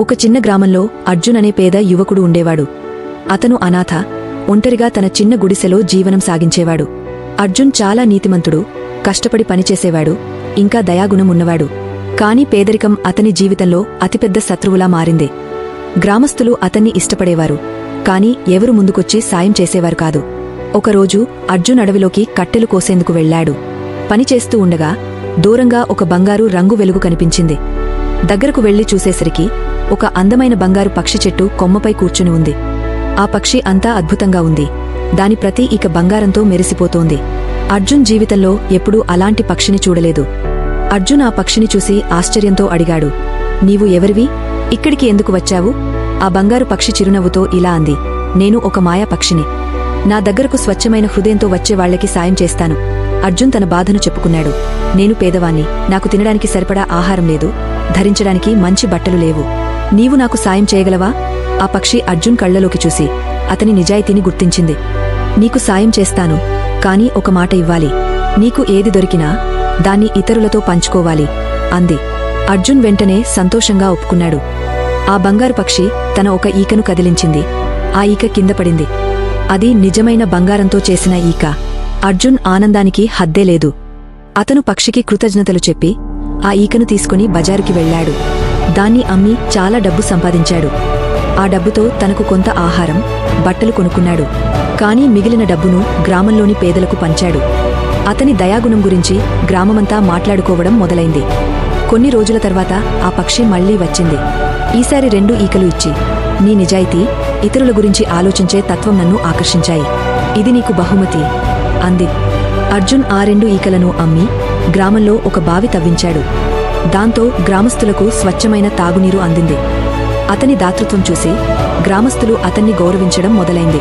ఒక చిన్న గ్రామంలో అర్జున్ అనే పేద యువకుడు ఉండేవాడు. అతను అనాథ ఒంటరిగా తన చిన్న గుడిసెలో జీవనం సాగించేవాడు. అర్జున్ చాలా నీతిమంతుడు కష్టపడి పనిచేసేవాడు ఇంకా దయాగుణం ఉన్నవాడు. కాని పేదరికం అతని జీవితంలో అతిపెద్ద శత్రువులా మారింది. గ్రామస్తులు అతన్ని ఇష్టపడేవారు కాని ఎవరు ముందుకొచ్చి సాయం చేసేవారు కాదు. ఒకరోజు అర్జున్ అడవిలోకి కట్టెలు కోసేందుకు వెళ్ళాడు పనిచేస్తూ ఉండగా దూరంగా ఒక బంగారు రంగు వెలుగు కనిపించింది. దగ్గరకు వెళ్ళి చూసేసరికి ఒక అందమైన బంగారు పక్షి చెట్టు కొమ్మపై కూర్చుని ఉంది. ఆ పక్షి అంతా అద్భుతంగా ఉంది. దాని ప్రతి ఇక బంగారంతో మెరిసిపోతోంది. అర్జున్ జీవితంలో ఎప్పుడూ అలాంటి పక్షిని చూడలేదు. అర్జున్ ఆ పక్షిని చూసి ఆశ్చర్యంతో అడిగాడు నీవు ఎవరివి? ఇక్కడికి ఎందుకు వచ్చావు? ఆ బంగారు పక్షి చిరునవ్వుతో ఇలా అంది నేను ఒక మాయా పక్షిని. నా దగ్గరకు స్వచ్ఛమైన హృదయంతో వచ్చే వాళ్ళకి సాయం చేస్తాను. అర్జున్ తన బాధను చెప్పుకున్నాడు నేను పేదవాణ్ణి. నాకు తినడానికి సరిపడా ఆహారం లేదు. ధరించడానికి మంచి బట్టలు లేవు. నీవు నాకు సాయం చేయగలవా? ఆ పక్షి అర్జున్ కళ్ళలోకి చూసి అతని నిజాయితీని గుర్తించింది. నీకు సాయం చేస్తాను కాని ఒక మాట ఇవ్వాలి. నీకు ఏది దొరికినా దాన్ని ఇతరులతో పంచుకోవాలి అంది. అర్జున్ వెంటనే సంతోషంగా ఒప్పుకున్నాడు. ఆ బంగారు పక్షి తన ఒక ఈకను కదిలించింది. ఆ ఈక కింద పడింది. అది నిజమైన బంగారంతో చేసిన ఈక. అర్జున్ ఆనందానికి హద్దే లేదు. అతను పక్షికి కృతజ్ఞతలు చెప్పి ఆ ఈకను తీసుకుని బజారుకి వెళ్ళాడు. దాన్ని అమ్మి చాలా డబ్బు సంపాదించాడు. ఆ డబ్బుతో తనకు కొంత ఆహారం బట్టలు కొనుక్కున్నాడు. కాని మిగిలిన డబ్బును గ్రామంలోని పేదలకు పంచాడు. అతని దయాగుణం గురించి గ్రామమంతా మాట్లాడుకోవడం మొదలైంది. కొన్ని రోజుల తర్వాత ఆ పక్షి మళ్ళీ వచ్చింది. ఈసారి రెండు ఈకలు ఇచ్చి నీ నిజాయితీ ఇతరుల గురించి ఆలోచించే తత్వం నన్ను ఆకర్షించాయి. ఇది నీకు బహుమతి అంది. అర్జున్ ఆ రెండు ఈకలను అమ్మి గ్రామంలో ఒక బావి తవ్వించాడు. దాంతో గ్రామస్తులకు స్వచ్ఛమైన తాగునీరు అందింది. అతని దాతృత్వం చూసి గ్రామస్తులు అతన్ని గౌరవించడం మొదలైంది.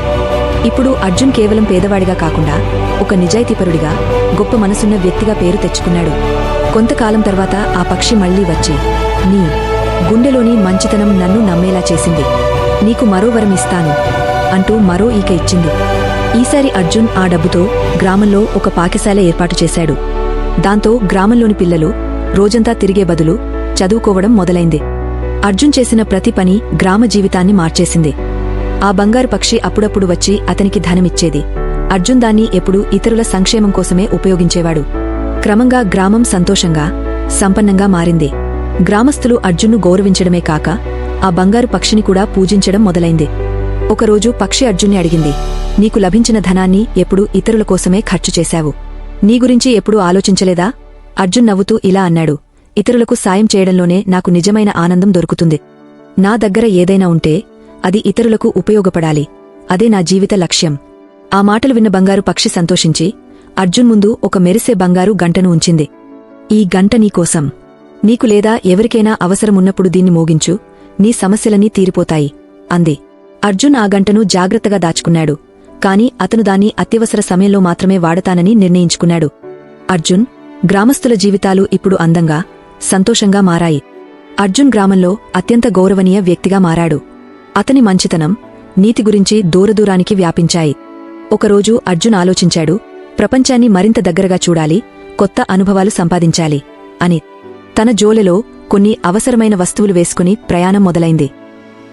ఇప్పుడు అర్జున్ కేవలం పేదవాడిగా కాకుండా ఒక నిజాయితీపరుడిగా గొప్ప మనసున్న వ్యక్తిగా పేరు తెచ్చుకున్నాడు. కొంతకాలం తర్వాత ఆ పక్షి మళ్ళీ వచ్చి నీ గుండెలోని మంచితనం నన్ను నమ్మేలా చేసింది. నీకు మరో వరం ఇస్తాను అంటూ మరో ఈక ఇచ్చింది. ఈసారి అర్జున్ ఆ డబ్బుతో గ్రామంలో ఒక పాకశాల ఏర్పాటు చేశాడు. దాంతో గ్రామంలోని పిల్లలు రోజంతా తిరిగే బదులు చదువుకోవడం మొదలైంది. అర్జున్ చేసిన ప్రతి పని గ్రామ జీవితాన్ని మార్చేసింది. ఆ బంగారు పక్షి అప్పుడప్పుడు వచ్చి అతనికి ధనమిచ్చేది. అర్జున్ దాన్ని ఎప్పుడూ ఇతరుల సంక్షేమం కోసమే ఉపయోగించేవాడు. క్రమంగా గ్రామం సంతోషంగా సంపన్నంగా మారింది. గ్రామస్తులు అర్జున్ను గౌరవించడమే కాక ఆ బంగారు పక్షిని కూడా పూజించడం మొదలైంది. ఒకరోజు పక్షి అర్జున్ని అడిగింది నీకు లభించిన ధనాన్ని ఎప్పుడూ ఇతరుల కోసమే ఖర్చు చేశావు. నీ గురించి ఎప్పుడూ ఆలోచించలేదా? అర్జున్ నవ్వుతూ ఇలా అన్నాడు ఇతరులకు సాయం చేయడంలోనే నాకు నిజమైన ఆనందం దొరుకుతుంది. నా దగ్గర ఏదైనా ఉంటే అది ఇతరులకు ఉపయోగపడాలి. అదే నా జీవిత లక్ష్యం. ఆ మాటలు విన్న బంగారు పక్షి సంతోషించి అర్జున్ ముందు ఒక మెరిసే బంగారు గంటను ఉంచింది. ఈ గంట నీకోసం నీకు లేదా ఎవరికైనా అవసరమున్నప్పుడు దీన్ని మోగించు. నీ సమస్యలన్నీ తీరిపోతాయి అంది. అర్జున్ ఆ గంటను జాగ్రత్తగా దాచుకున్నాడు కాని అతను దాన్ని అత్యవసర సమయంలో మాత్రమే వాడతానని నిర్ణయించుకున్నాడు. అర్జున్ గ్రామస్తుల జీవితాలు ఇప్పుడు అందంగా సంతోషంగా మారాయి. అర్జున్ గ్రామంలో అత్యంత గౌరవనీయ వ్యక్తిగా మారాడు. అతని మంచితనం నీతి గురించి దూరదూరానికి వ్యాపించాయి. ఒకరోజు అర్జున్ ఆలోచించాడు ప్రపంచాన్ని మరింత దగ్గరగా చూడాలి కొత్త అనుభవాలు సంపాదించాలి అని. తన జోలెలో కొన్ని అవసరమైన వస్తువులు వేసుకుని ప్రయాణం మొదలైంది.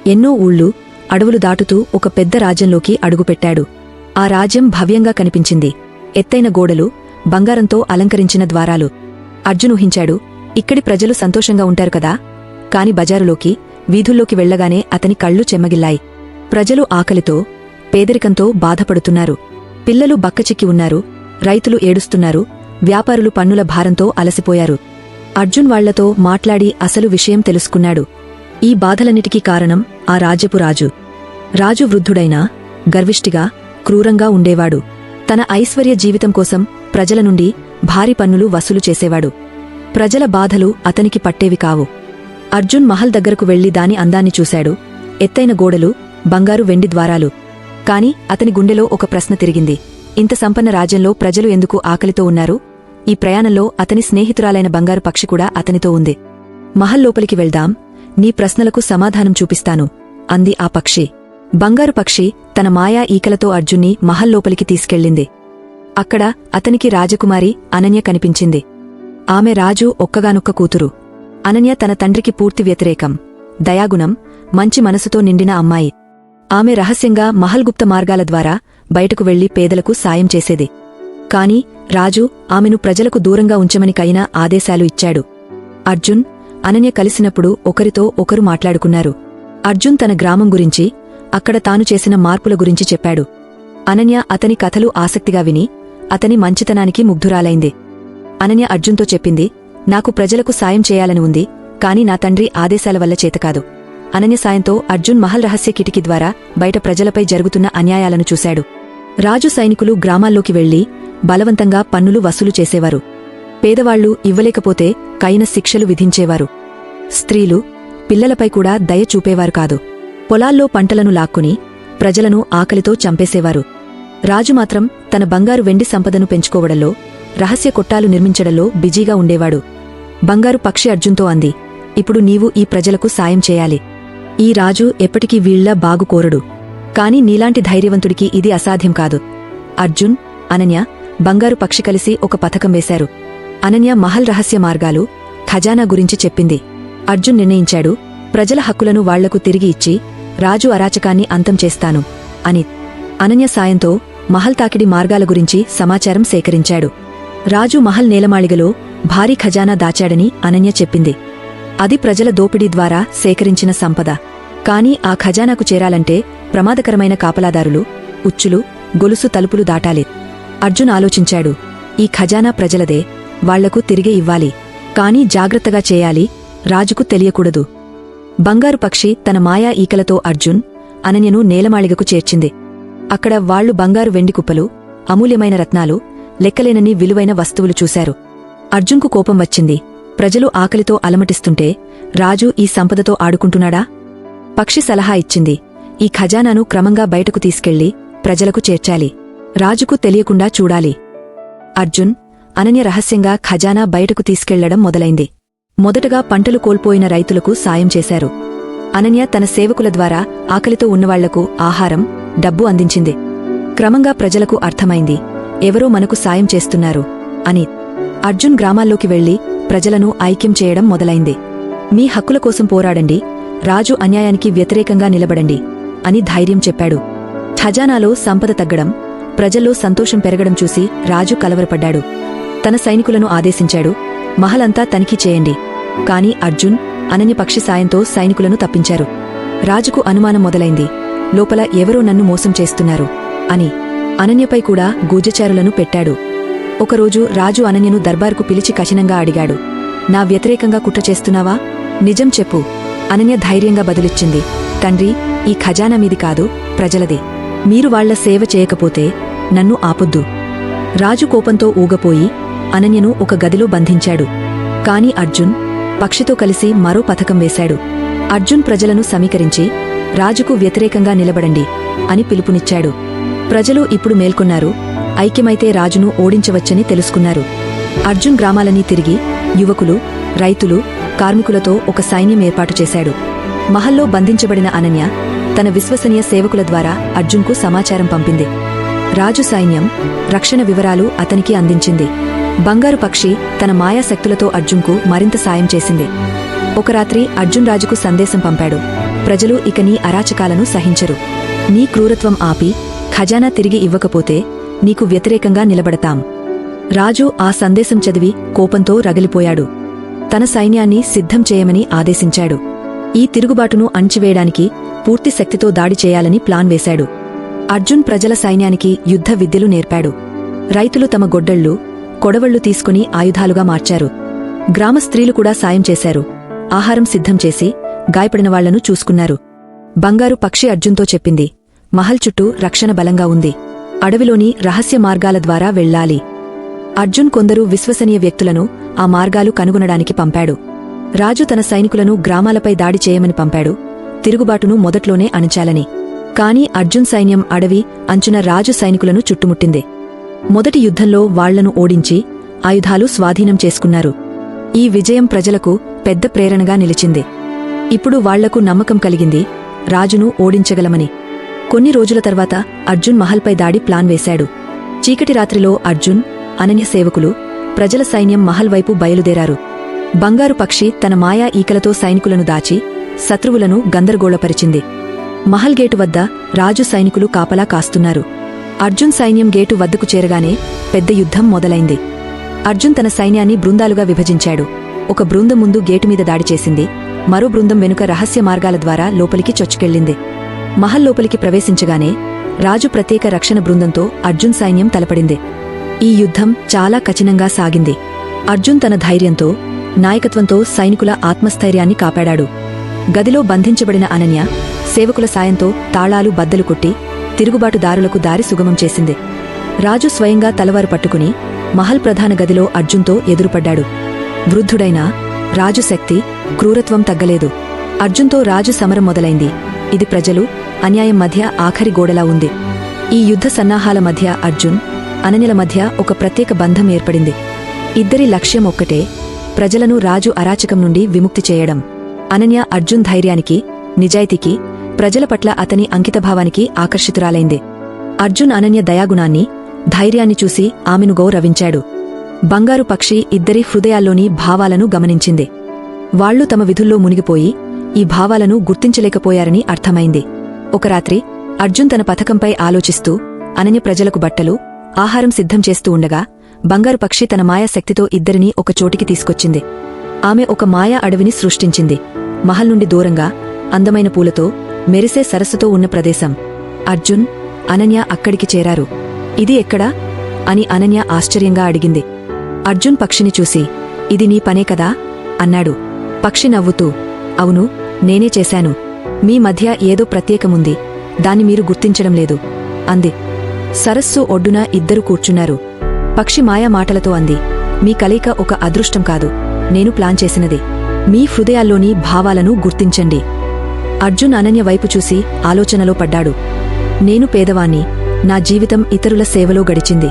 ఎన్నో ఊళ్ళు అడవులు దాటుతూ ఒక పెద్ద రాజ్యంలోకి అడుగుపెట్టాడు. ఆ రాజ్యం భవ్యంగా కనిపించింది. ఎత్తైన గోడలు బంగారంతో అలంకరించిన ద్వారాలు. అర్జున్ ఊహించాడు ఇక్కడి ప్రజలు సంతోషంగా ఉంటారు కదా? కాని బజారులోకి వీధుల్లోకి వెళ్ళగానే అతని కళ్ళు చెమ్మగిల్లాయి. ప్రజలు ఆకలితో పేదరికంతో బాధపడుతున్నారు. పిల్లలు బక్కచిక్కి ఉన్నారు రైతులు ఏడుస్తున్నారు వ్యాపారులు పన్నుల భారంతో అలసిపోయారు. అర్జున్ వాళ్ళతో మాట్లాడి అసలు విషయం తెలుసుకున్నాడు. ఈ బాధలన్నిటికీ కారణం ఆ రాజ్యపు రాజు. రాజు వృద్ధుడైనా గర్విష్టిగా క్రూరంగా ఉండేవాడు. తన ఐశ్వర్య జీవితం కోసం ప్రజల నుండి భారీ పన్నులు వసూలు చేసేవాడు. ప్రజల బాధలు అతనికి పట్టేవి కావు. అర్జున్ మహల్ దగ్గరకు వెళ్ళి దాని అందాన్ని చూశాడు. ఎత్తైన గోడలు బంగారు వెండి ద్వారాలు. కాని అతని గుండెలో ఒక ప్రశ్న తిరిగింది. ఇంత సంపన్న రాజ్యంలో ప్రజలు ఎందుకు ఆకలితో ఉన్నారు? ఈ ప్రయాణంలో అతని స్నేహితురాలైన బంగారు పక్షి కూడా అతనితో ఉంది. మహల్ లోపలికి వెళ్దాం. నీ ప్రశ్నలకు సమాధానం చూపిస్తాను అంది ఆ పక్షి. బంగారు పక్షి తన మాయా ఈకలతో అర్జున్ని మహల్ లోపలికి తీసుకెళ్ళింది. అక్కడ అతనికి రాజకుమారి అనన్య కనిపించింది. ఆమె రాజు ఒక్కగానొక్క కూతురు. అనన్య తన తండ్రికి పూర్తి వ్యతిరేకం. దయాగుణం మంచి మనసుతో నిండిన అమ్మాయి. ఆమె రహస్యంగా మహల్గుప్త మార్గాల ద్వారా బయటకు వెళ్ళి పేదలకు సాయం చేసేది. కాని రాజు ఆమెను ప్రజలకు దూరంగా ఉంచమని కైనా ఆదేశాలు ఇచ్చాడు. అర్జున్ అనన్య కలిసినప్పుడు ఒకరితో ఒకరు మాట్లాడుకున్నారు. అర్జున్ తన గ్రామం గురించి అక్కడ తాను చేసిన మార్పుల గురించి చెప్పాడు. అనన్య అతని కథలు ఆసక్తిగా విని అతని మంచితనానికి ముగ్ధురాలైంది. అనన్య అర్జున్తో చెప్పింది నాకు ప్రజలకు సాయం చేయాలని ఉంది కాని నా తండ్రి ఆదేశాల వల్ల చేతకాదు అనన్య సాయంతో అర్జున్ మహల్ రహస్య కిటికీ ద్వారా బయట ప్రజలపై జరుగుతున్న అన్యాయాలను చూశాడు. రాజు సైనికులు గ్రామాల్లోకి వెళ్ళి బలవంతంగా పన్నులు వసూలు చేసేవారు. పేదవాళ్ళు ఇవ్వలేకపోతే కైన శిక్షలు విధించేవారు. స్త్రీలు పిల్లలపై కూడా దయ చూపేవారు కాదు. పొలాల్లో పంటలను లాక్కుని ప్రజలను ఆకలితో చంపేసేవారు. రాజు మాత్రం తన బంగారు వెండి సంపదను పెంచుకోవడంలో రహస్య కొట్టాలు నిర్మించడంలో బిజీగా ఉండేవాడు. బంగారు పక్షి అర్జున్తో అంది ఇప్పుడు నీవు ఈ ప్రజలకు సాయం చేయాలి. ఈ రాజు ఎప్పటికీ వీళ్ళ బాగు కోరడు కాని నీలాంటి ధైర్యవంతుడికి ఇది అసాధ్యం కాదు. అర్జున్ అనన్య బంగారు పక్షి కలిసి ఒక పథకం వేశారు. అనన్య మహల్ రహస్య మార్గాలు ఖజానా గురించి చెప్పింది. అర్జున్ నిర్ణయించాడు ప్రజల హక్కులను వాళ్ళకు తిరిగి ఇచ్చి రాజు అరాచకాన్ని అంతం చేస్తాను అని. అనన్య సాయంతో మహల్ తాకిడి మార్గాల గురించి సమాచారం సేకరించాడు. రాజు మహల్ నేలమాళిగలో భారీ ఖజానా దాచాడని అనన్య చెప్పింది. అది ప్రజల దోపిడీ ద్వారా సేకరించిన సంపద. కాని ఆ ఖజానాకు చేరాలంటే ప్రమాదకరమైన కాపలాదారులు ఉచ్చులు గొలుసు తలుపులు దాటాలి. అర్జున్ ఆలోచించాడు. ఈ ఖజానా ప్రజలదే వాళ్ళకు తిరిగి ఇవ్వాలి. కాని జాగ్రత్తగా చేయాలి రాజుకు తెలియకూడదు. బంగారు పక్షి తన మాయా ఈకలతో అర్జున్ అనన్యను నేలమాళిగకు చేర్చింది. అక్కడ వాళ్ళు బంగారు వెండి కుప్పలు అమూల్యమైన రత్నాలు లెక్కలేనన్ని విలువైన వస్తువులు చూశారు. అర్జున్కు కోపం వచ్చింది. ప్రజలు ఆకలితో అలమటిస్తుంటే రాజు ఈ సంపదతో ఆడుకుంటున్నాడా? పక్షి సలహా ఇచ్చింది. ఈ ఖజానాను క్రమంగా బయటకు తీసుకెళ్ళి ప్రజలకు చేర్చాలి. రాజుకు తెలియకుండా చూడాలి. అర్జున్ అనన్య రహస్యంగా ఖజానా బయటకు తీసుకెళ్ళడం మొదలైంది. మొదటగా పంటలు కోల్పోయిన రైతులకు సాయం చేశారు. అనన్య తన సేవకుల ద్వారా ఆకలితో ఉన్నవాళ్ళకు ఆహారం డబ్బు అందించింది. క్రమంగా ప్రజలకు అర్థమైంది. ఎవరో మనకు సాయం చేస్తున్నారు అని. అర్జున్ గ్రామాల్లోకి వెళ్ళి ప్రజలను ఐక్యం చేయడం మొదలైంది. మీ హక్కుల కోసం పోరాడండి. రాజు అన్యాయానికి వ్యతిరేకంగా నిలబడండి అని ధైర్యం చెప్పాడు. ఖజానాలో సంపద తగ్గడం ప్రజల్లో సంతోషం పెరగడం చూసి రాజు కలవరపడ్డాడు. తన సైనికులను ఆదేశించాడు మహలంతా తనిఖీ చేయండి. కాని అర్జున్ అనని పక్షి సాయంతో సైనికులను తప్పించారు. రాజుకు అనుమానం మొదలైంది. లోపల ఎవరో నన్ను మోసం చేస్తున్నారు అని అనన్యపై కూడా గూజచారులను పెట్టాడు. ఒకరోజు రాజు అనన్యను దర్బార్కు పిలిచి కఠినంగా అడిగాడు. నా వ్యతిరేకంగా కుట్ర చేస్తున్నావా? నిజం చెప్పు. అనన్య ధైర్యంగా బదులిచ్చింది. తండ్రి ఈ ఖజానా మీది కాదు ప్రజలది. మీరు వాళ్ళ సేవ చేయకపోతే నన్ను ఆపొద్దు. రాజు కోపంతో ఊగపోయి అనన్యను ఒక గదిలో బంధించాడు. కాని అర్జున్ పక్షితో కలిసి మరో పథకం వేశాడు. అర్జున్ ప్రజలను సమీకరించి రాజుకు వ్యతిరేకంగా నిలబడండి అని పిలుపునిచ్చాడు. ప్రజలు ఇప్పుడు మేల్కొన్నారు. ఐక్యమైతే రాజును ఓడించవచ్చని తెలుసుకున్నారు. అర్జున్ గ్రామాలన్నీ తిరిగి యువకులు రైతులు కార్మికులతో ఒక సైన్యం ఏర్పాటు చేశాడు. మహల్లో బంధించబడిన అనన్య తన విశ్వసనీయ సేవకుల ద్వారా అర్జున్కు సమాచారం పంపింది. రాజు సైన్యం రక్షణ వివరాలు అతనికి అందించింది. బంగారు పక్షి తన మాయాశక్తులతో అర్జున్కు మరింత సాయం చేసింది. ఒక రాత్రి అర్జున్ రాజుకు సందేశం పంపాడు. ప్రజలు ఇక నీ అరాచకాలను సహించరు. నీ క్రూరత్వం ఆపి ఖజానా తిరిగి ఇవ్వకపోతే నీకు వ్యతిరేకంగా నిలబడతాం. రాజు ఆ సందేశం చదివి కోపంతో రగిలిపోయాడు. తన సైన్యాన్ని సిద్ధం చేయమని ఆదేశించాడు. ఈ తిరుగుబాటును అణచివేయడానికి పూర్తి శక్తితో దాడి చేయాలని ప్లాన్ వేశాడు. అర్జున్ ప్రజల సైన్యానికి యుద్ధ విద్యలు నేర్పాడు. రైతులు తమ గొడ్డళ్ళు కొడవళ్ళు తీసుకుని ఆయుధాలుగా మార్చారు. గ్రామ స్త్రీలు కూడా సాయం చేశారు. ఆహారం సిద్ధం చేసి గాయపడిన వాళ్ళను చూసుకున్నారు. బంగారు పక్షి అర్జున్తో చెప్పింది మహల్ చుట్టూ రక్షణ బలంగా ఉంది. అడవిలోని రహస్య మార్గాల ద్వారా వెళ్ళాలి. అర్జున్ కొందరు విశ్వసనీయ వ్యక్తులను ఆ మార్గాలు కనుగొనడానికి పంపాడు. రాజు తన సైనికులను గ్రామాలపై దాడి చేయమని పంపాడు. తిరుగుబాటును మొదట్లోనే అణచాలని. కాని అర్జున్ సైన్యం అడవి అంచున రాజు సైనికులను చుట్టుముట్టింది. మొదటి యుద్ధంలో వాళ్ళను ఓడించి ఆయుధాలు స్వాధీనం చేసుకున్నారు. ఈ విజయం ప్రజలకు పెద్ద ప్రేరణగా నిలిచింది. ఇప్పుడు వాళ్ళకు నమ్మకం కలిగింది. రాజును ఓడించగలమని. కొన్ని రోజుల తర్వాత అర్జున్ మహల్పై దాడి ప్లాన్ వేశాడు. చీకటి రాత్రిలో అర్జున్ అనన్య సేవకులు ప్రజల సైన్యం మహల్ వైపు బయలుదేరారు. బంగారు పక్షి తన మాయా ఈకలతో సైనికులను దాచి శత్రువులను గందరగోళపరిచింది. మహల్ గేటు వద్ద రాజు సైనికులు కాపలా కాస్తున్నారు. అర్జున్ సైన్యం గేటు వద్దకు చేరగానే పెద్ద యుద్ధం మొదలైంది. అర్జున్ తన సైన్యాన్ని బృందాలుగా విభజించాడు. ఒక బృందం ముందు గేటు మీద దాడి చేసింది. మరో బృందం వెనుక రహస్య మార్గాల ద్వారా లోపలికి చొచ్చుకెళ్ళింది. మహల్ లోపలికి ప్రవేశించగానే రాజు ప్రత్యేక రక్షణ బృందంతో అర్జున్ సైన్యం తలపడింది. ఈ యుద్ధం చాలా కఠినంగా సాగింది. అర్జున్ తన ధైర్యంతో నాయకత్వంతో సైనికుల ఆత్మస్థైర్యాన్ని కాపాడాడు. గదిలో బంధించబడిన అనన్య సేవకుల సాయంతో తాళాలు బద్దలు కొట్టి తిరుగుబాటుదారులకు దారి సుగమం చేసింది. రాజు స్వయంగా తలవారు పట్టుకుని మహల్ ప్రధాన గదిలో అర్జున్తో ఎదురుపడ్డాడు. వృద్ధుడైన రాజు శక్తి క్రూరత్వం తగ్గలేదు. అర్జున్తో రాజు సమరం మొదలైంది. ఇది ప్రజలు అన్యాయం మధ్య ఆఖరి గోడలా ఉంది. ఈ యుద్ధ సన్నాహాల మధ్య అర్జున్ అనన్యల మధ్య ఒక ప్రత్యేక బంధం ఏర్పడింది. ఇద్దరి లక్ష్యం ఒక్కటే ప్రజలను రాజు అరాచకం నుండి విముక్తి చేయడం. అనన్య అర్జున్ ధైర్యానికి నిజాయితీకి ప్రజల పట్ల అతని అంకితభావానికి ఆకర్షితురాలైంది. అర్జున్ అనన్య దయాగుణాన్ని ధైర్యాన్ని చూసి ఆమెను గౌరవించాడు. బంగారు పక్షి ఇద్దరి హృదయాల్లోని భావాలను గమనించింది. వాళ్ళు తమ విధుల్లో మునిగిపోయి ఈ భావాలను గుర్తించలేకపోయారని అర్థమైంది. ఒక రాత్రి అర్జున్ తన పథకంపై ఆలోచిస్తూ అనన్య ప్రజలకు బట్టలు ఆహారం సిద్ధం చేస్తూ ఉండగా బంగారు పక్షి తన మాయాశక్తితో ఇద్దరినీ ఒక చోటికి తీసుకొచ్చింది. ఆమె ఒక మాయా అడవిని సృష్టించింది. మహల్ నుండి దూరంగా అందమైన పూలతో మెరిసే సరస్సుతో ఉన్న ప్రదేశం. అర్జున్ అనన్య అక్కడికి చేరారు. ఇది ఎక్కడా? అని అనన్య ఆశ్చర్యంగా అడిగింది. అర్జున్ పక్షిని చూసి ఇది నీ పనే కదా? అన్నాడు. పక్షి నవ్వుతూ అవును నేనే చేశాను. మీ మధ్య ఏదో ప్రత్యేకముంది. దాన్ని మీరు గుర్తించడం లేదు. అంది. సరస్సు ఒడ్డున ఇద్దరు కూర్చున్నారు. పక్షి మాయా మాటలతో అంది మీ కలయిక ఒక అదృష్టం కాదు. నేను ప్లాన్ చేసినది. మీ హృదయాల్లోని భావాలను గుర్తించండి. అర్జున్ అనన్య వైపు చూసి ఆలోచనలో పడ్డాడు. నేను పేదవాణ్ణి. నా జీవితం ఇతరుల సేవలో గడిచింది.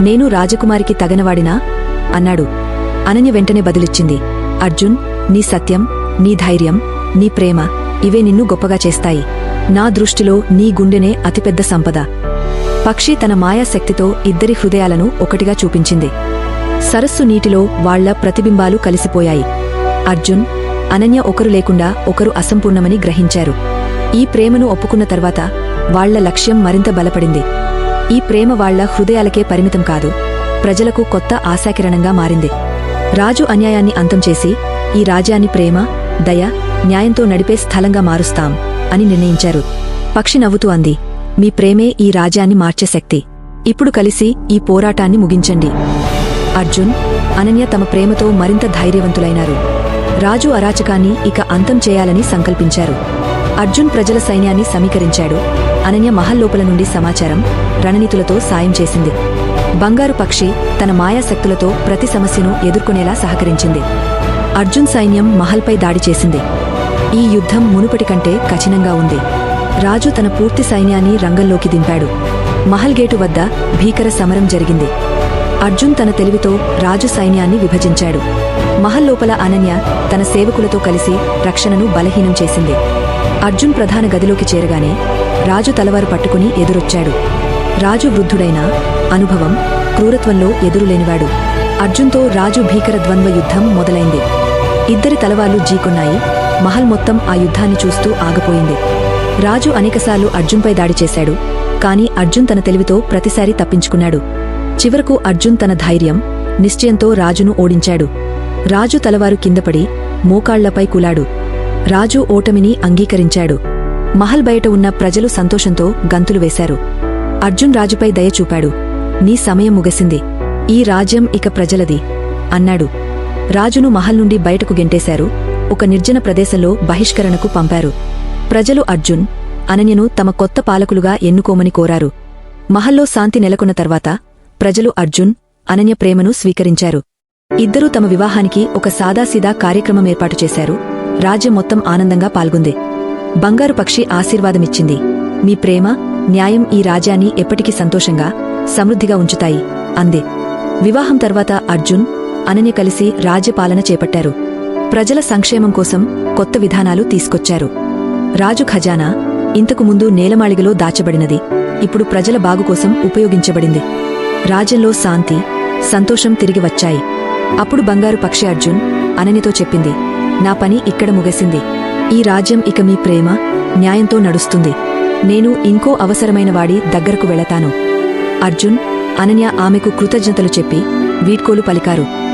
నేను రాజకుమారికి తగనవాడినా? అన్నాడు. అనన్య వెంటనే బదులిచ్చింది. అర్జున్ నీ సత్యం నీ ధైర్యం నీ ప్రేమ ఇవే నిన్ను గొప్పగా చేస్తాయి. నా దృష్టిలో నీ గుండెనే అతిపెద్ద సంపద. పక్షి తన మాయాశక్తితో ఇద్దరి హృదయాలను ఒకటిగా చూపించింది. సరస్సు నీటిలో వాళ్ళ ప్రతిబింబాలు కలిసిపోయాయి. అర్జున్ అనన్య ఒకరు లేకుండా ఒకరు అసంపూర్ణమని గ్రహించారు. ఈ ప్రేమను ఒప్పుకున్న తర్వాత వాళ్ళ లక్ష్యం మరింత బలపడింది. ఈ ప్రేమ వాళ్ళ హృదయాలకే పరిమితం కాదు. ప్రజలకు కొత్త ఆశాకిరణంగా మారింది. రాజు అన్యాయాన్ని అంతం చేసి ఈ రాజ్యాన్ని ప్రేమ దయ న్యాయంతో నడిపే స్థలంగా మారుస్తాం అని నిర్ణయించారు. పక్షి నవ్వుతూ అంది మీ ప్రేమే ఈ రాజ్యాన్ని మార్చే శక్తి. ఇప్పుడు కలిసి ఈ పోరాటాన్ని ముగించండి. అర్జున్ అనన్య తమ ప్రేమతో మరింత ధైర్యవంతులైనారు. రాజు అరాచకాన్ని ఇక అంతం చేయాలని సంకల్పించారు. అర్జున్ ప్రజల సైన్యాన్ని సమీకరించాడు. అనన్య మహల్ లోపల నుండి సమాచారం రణనీతులతో సాయం చేసింది. బంగారు పక్షి తన మాయాశక్తులతో ప్రతి సమస్యను ఎదుర్కొనేలా సహకరించింది. అర్జున్ సైన్యం మహల్పై దాడి చేసింది. ఈ యుద్ధం మునుపటి కంటే కఠినంగా ఉంది. రాజు తన పూర్తి సైన్యాన్ని రంగంలోకి దింపాడు. మహల్ గేటు వద్ద భీకర సమరం జరిగింది. అర్జున్ తన తెలివితో రాజు సైన్యాన్ని విభజించాడు. మహల్ లోపల అనన్య తన సేవకులతో కలిసి రక్షణను బలహీనం చేసింది. అర్జున్ ప్రధాన గదిలోకి చేరగానే రాజు తలవారు పట్టుకుని ఎదురొచ్చాడు. రాజు వృద్ధుడైన అనుభవం క్రూరత్వంలో ఎదురులేనివాడు. అర్జున్తో రాజు భీకర ద్వంద్వ యుద్ధం మొదలైంది. ఇద్దరి తలవాళ్ళు జీకొన్నాయి. మహల్ మొత్తం ఆ యుద్ధాన్ని చూస్తూ ఆగపోయింది. రాజు అనేకసార్లు అర్జున్పై దాడి చేశాడు. కాని అర్జున్ తన తెలివితో ప్రతిసారి తప్పించుకున్నాడు. చివరకు అర్జున్ తన ధైర్యం నిశ్చయంతో రాజును ఓడించాడు. రాజు తలవారు కిందపడి మోకాళ్ళపై కులాడు. రాజు ఓటమిని అంగీకరించాడు. మహల్ బయట ఉన్న ప్రజలు సంతోషంతో గంతులు వేశారు. అర్జున్ రాజుపై దయ చూపాడు. నీ సమయం ముగసింది. ఈ రాజ్యం ఇక ప్రజలది అన్నాడు. రాజును మహల్ నుండి బయటకు గెంటేశారు. ఒక నిర్జన ప్రదేశంలో బహిష్కరణకు పంపారు. ప్రజలు అర్జున్ అనన్యను తమ కొత్త పాలకులుగా ఎన్నుకోమని కోరారు. మహల్లో శాంతి నెలకొన్న తర్వాత ప్రజలు అర్జున్ అనన్య ప్రేమను స్వీకరించారు. ఇద్దరూ తమ వివాహానికి ఒక సాదాసీదా కార్యక్రమం ఏర్పాటు చేశారు. రాజ్యం మొత్తం ఆనందంగా పాల్గొంది. బంగారు పక్షి ఆశీర్వాదమిచ్చింది. మీ ప్రేమ న్యాయం ఈ రాజ్యాన్ని ఎప్పటికీ సంతోషంగా సమృద్ధిగా ఉంచుతాయి. అంది. వివాహం తర్వాత అర్జున్ అనన్య కలిసి రాజ్యపాలన చేపట్టారు. ప్రజల సంక్షేమం కోసం కొత్త విధానాలు తీసుకొచ్చారు. రాజు ఖజానా ఇంతకు ముందు నేలమాళిగలో దాచబడినది. ఇప్పుడు ప్రజల బాగు కోసం ఉపయోగించబడింది. రాజ్యంలో శాంతి సంతోషం తిరిగి వచ్చాయి. అప్పుడు బంగారు పక్షి అర్జున్ అననితో చెప్పింది నా పని ఇక్కడ ముగిసింది. ఈ రాజ్యం ఇక మీ ప్రేమ న్యాయంతో నడుస్తుంది. నేను ఇంకో అవసరమైన వాడి దగ్గరకు వెళతాను. అర్జున్ అనన్య ఆమెకు కృతజ్ఞతలు చెప్పి వీడ్కోలు పలికారు.